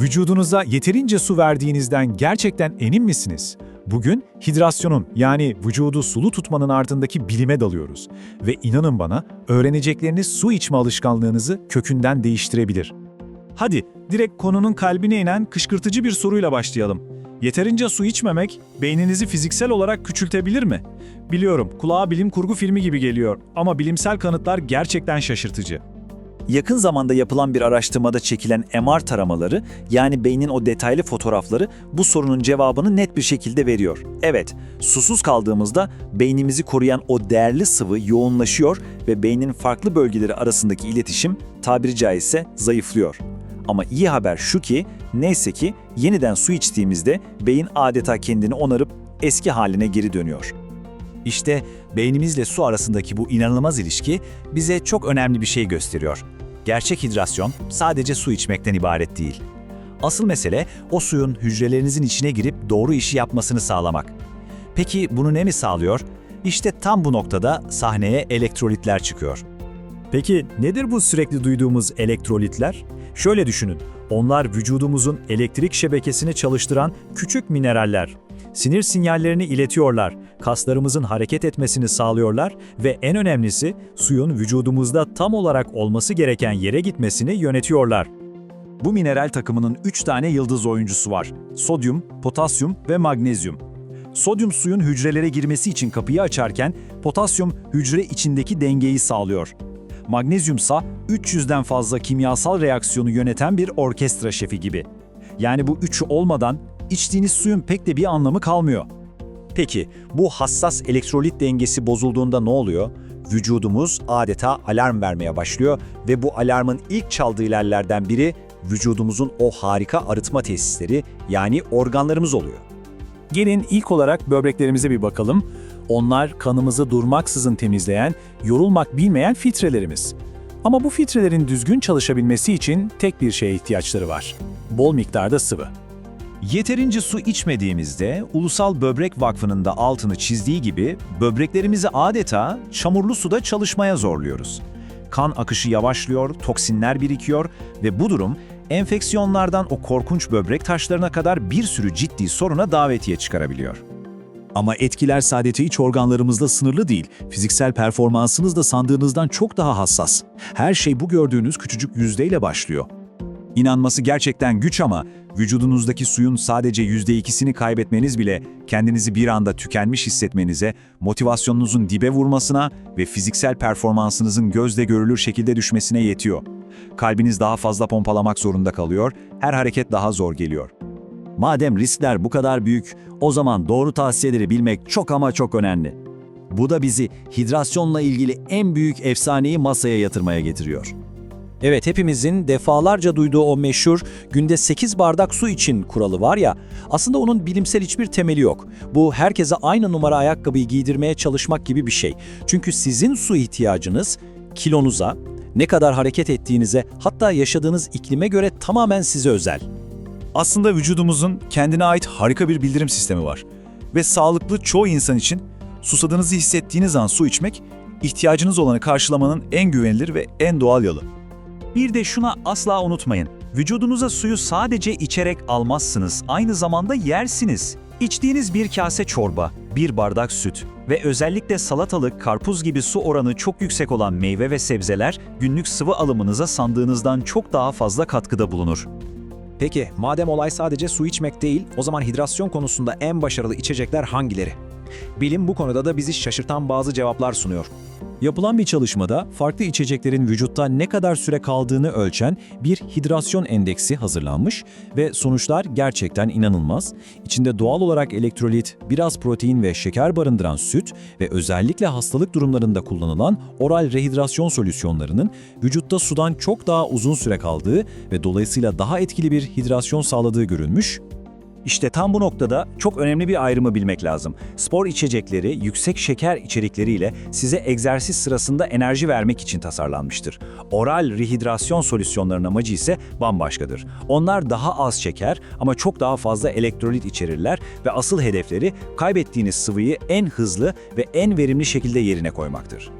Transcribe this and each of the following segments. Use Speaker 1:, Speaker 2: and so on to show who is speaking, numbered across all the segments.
Speaker 1: Vücudunuza yeterince su verdiğinizden gerçekten emin misiniz? Bugün hidrasyonun yani vücudu sulu tutmanın ardındaki bilime dalıyoruz. Ve inanın bana öğrenecekleriniz su içme alışkanlığınızı kökünden değiştirebilir. Hadi direkt konunun kalbine inen kışkırtıcı bir soruyla başlayalım. Yeterince su içmemek beyninizi fiziksel olarak küçültebilir mi? Biliyorum kulağa bilim kurgu filmi gibi geliyor ama bilimsel kanıtlar gerçekten şaşırtıcı.
Speaker 2: Yakın zamanda yapılan bir araştırmada çekilen MR taramaları, yani beynin o detaylı fotoğrafları bu sorunun cevabını net bir şekilde veriyor. Evet, susuz kaldığımızda beynimizi koruyan o değerli sıvı yoğunlaşıyor ve beynin farklı bölgeleri arasındaki iletişim tabiri caizse zayıflıyor. Ama iyi haber şu ki, neyse ki yeniden su içtiğimizde beyin adeta kendini onarıp eski haline geri dönüyor.
Speaker 3: İşte beynimizle su arasındaki bu inanılmaz ilişki bize çok önemli bir şey gösteriyor. Gerçek hidrasyon sadece su içmekten ibaret değil. Asıl mesele o suyun hücrelerinizin içine girip doğru işi yapmasını sağlamak. Peki bunu ne mi sağlıyor? İşte tam bu noktada sahneye elektrolitler çıkıyor.
Speaker 1: Peki nedir bu sürekli duyduğumuz elektrolitler? Şöyle düşünün, onlar vücudumuzun elektrik şebekesini çalıştıran küçük mineraller. Sinir sinyallerini iletiyorlar, kaslarımızın hareket etmesini sağlıyorlar ve en önemlisi suyun vücudumuzda tam olarak olması gereken yere gitmesini yönetiyorlar.
Speaker 3: Bu mineral takımının 3 tane yıldız oyuncusu var. Sodyum, potasyum ve magnezyum. Sodyum suyun hücrelere girmesi için kapıyı açarken potasyum hücre içindeki dengeyi sağlıyor. Magnezyumsa 300'den fazla kimyasal reaksiyonu yöneten bir orkestra şefi gibi. Yani bu üçü olmadan içtiğiniz suyun pek de bir anlamı kalmıyor. Peki bu hassas elektrolit dengesi bozulduğunda ne oluyor? Vücudumuz adeta alarm vermeye başlıyor ve bu alarmın ilk çaldığı ilerlerden biri vücudumuzun o harika arıtma tesisleri yani organlarımız oluyor.
Speaker 1: Gelin ilk olarak böbreklerimize bir bakalım. Onlar kanımızı durmaksızın temizleyen, yorulmak bilmeyen filtrelerimiz. Ama bu filtrelerin düzgün çalışabilmesi için tek bir şeye ihtiyaçları var. Bol miktarda sıvı.
Speaker 3: Yeterince su içmediğimizde Ulusal Böbrek Vakfı'nın da altını çizdiği gibi böbreklerimizi adeta çamurlu suda çalışmaya zorluyoruz. Kan akışı yavaşlıyor, toksinler birikiyor ve bu durum enfeksiyonlardan o korkunç böbrek taşlarına kadar bir sürü ciddi soruna davetiye çıkarabiliyor.
Speaker 4: Ama etkiler sadece iç organlarımızla sınırlı değil. Fiziksel performansınız da sandığınızdan çok daha hassas. Her şey bu gördüğünüz küçücük yüzdeyle başlıyor.
Speaker 3: İnanması gerçekten güç ama vücudunuzdaki suyun sadece %2'sini kaybetmeniz bile kendinizi bir anda tükenmiş hissetmenize, motivasyonunuzun dibe vurmasına ve fiziksel performansınızın gözle görülür şekilde düşmesine yetiyor. Kalbiniz daha fazla pompalamak zorunda kalıyor, her hareket daha zor geliyor.
Speaker 4: Madem riskler bu kadar büyük, o zaman doğru tavsiyeleri bilmek çok ama çok önemli. Bu da bizi hidrasyonla ilgili en büyük efsaneyi masaya yatırmaya getiriyor.
Speaker 5: Evet hepimizin defalarca duyduğu o meşhur günde 8 bardak su için kuralı var ya aslında onun bilimsel hiçbir temeli yok. Bu herkese aynı numara ayakkabıyı giydirmeye çalışmak gibi bir şey. Çünkü sizin su ihtiyacınız kilonuza, ne kadar hareket ettiğinize hatta yaşadığınız iklime göre tamamen size özel.
Speaker 3: Aslında vücudumuzun kendine ait harika bir bildirim sistemi var. Ve sağlıklı çoğu insan için susadığınızı hissettiğiniz an su içmek, ihtiyacınız olanı karşılamanın en güvenilir ve en doğal yolu. Bir de şuna asla unutmayın. Vücudunuza suyu sadece içerek almazsınız, aynı zamanda yersiniz. İçtiğiniz bir kase çorba, bir bardak süt ve özellikle salatalık, karpuz gibi su oranı çok yüksek olan meyve ve sebzeler günlük sıvı alımınıza sandığınızdan çok daha fazla katkıda bulunur.
Speaker 6: Peki, madem olay sadece su içmek değil, o zaman hidrasyon konusunda en başarılı içecekler hangileri? Bilim bu konuda da bizi şaşırtan bazı cevaplar sunuyor.
Speaker 1: Yapılan bir çalışmada farklı içeceklerin vücutta ne kadar süre kaldığını ölçen bir hidrasyon endeksi hazırlanmış ve sonuçlar gerçekten inanılmaz. İçinde doğal olarak elektrolit, biraz protein ve şeker barındıran süt ve özellikle hastalık durumlarında kullanılan oral rehidrasyon solüsyonlarının vücutta sudan çok daha uzun süre kaldığı ve dolayısıyla daha etkili bir hidrasyon sağladığı görülmüş.
Speaker 3: İşte tam bu noktada çok önemli bir ayrımı bilmek lazım. Spor içecekleri yüksek şeker içerikleriyle size egzersiz sırasında enerji vermek için tasarlanmıştır. Oral rehidrasyon solüsyonlarının amacı ise bambaşkadır. Onlar daha az şeker ama çok daha fazla elektrolit içerirler ve asıl hedefleri kaybettiğiniz sıvıyı en hızlı ve en verimli şekilde yerine koymaktır.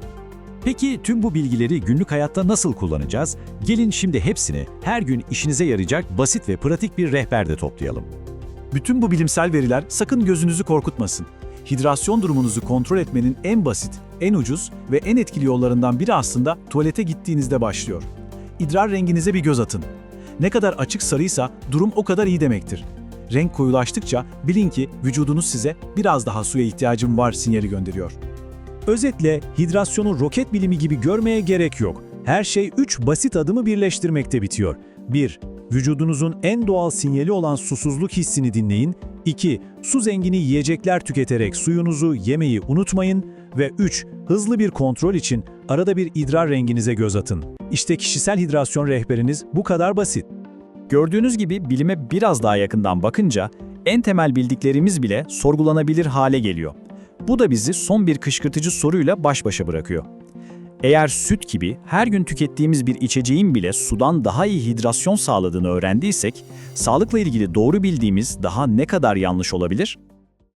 Speaker 3: Peki tüm bu bilgileri günlük hayatta nasıl kullanacağız? Gelin şimdi hepsini her gün işinize yarayacak basit ve pratik bir rehberde toplayalım.
Speaker 1: Bütün bu bilimsel veriler sakın gözünüzü korkutmasın. Hidrasyon durumunuzu kontrol etmenin en basit, en ucuz ve en etkili yollarından biri aslında tuvalete gittiğinizde başlıyor. İdrar renginize bir göz atın. Ne kadar açık sarıysa durum o kadar iyi demektir. Renk koyulaştıkça bilin ki vücudunuz size biraz daha suya ihtiyacım var sinyali gönderiyor.
Speaker 3: Özetle hidrasyonu roket bilimi gibi görmeye gerek yok. Her şey 3 basit adımı birleştirmekte bitiyor. 1. Vücudunuzun en doğal sinyali olan susuzluk hissini dinleyin. 2. Su zengini yiyecekler tüketerek suyunuzu yemeyi unutmayın. Ve 3. Hızlı bir kontrol için arada bir idrar renginize göz atın. İşte kişisel hidrasyon rehberiniz bu kadar basit.
Speaker 2: Gördüğünüz gibi bilime biraz daha yakından bakınca en temel bildiklerimiz bile sorgulanabilir hale geliyor. Bu da bizi son bir kışkırtıcı soruyla baş başa bırakıyor. Eğer süt gibi her gün tükettiğimiz bir içeceğin bile sudan daha iyi hidrasyon sağladığını öğrendiysek, sağlıkla ilgili doğru bildiğimiz daha ne kadar yanlış olabilir?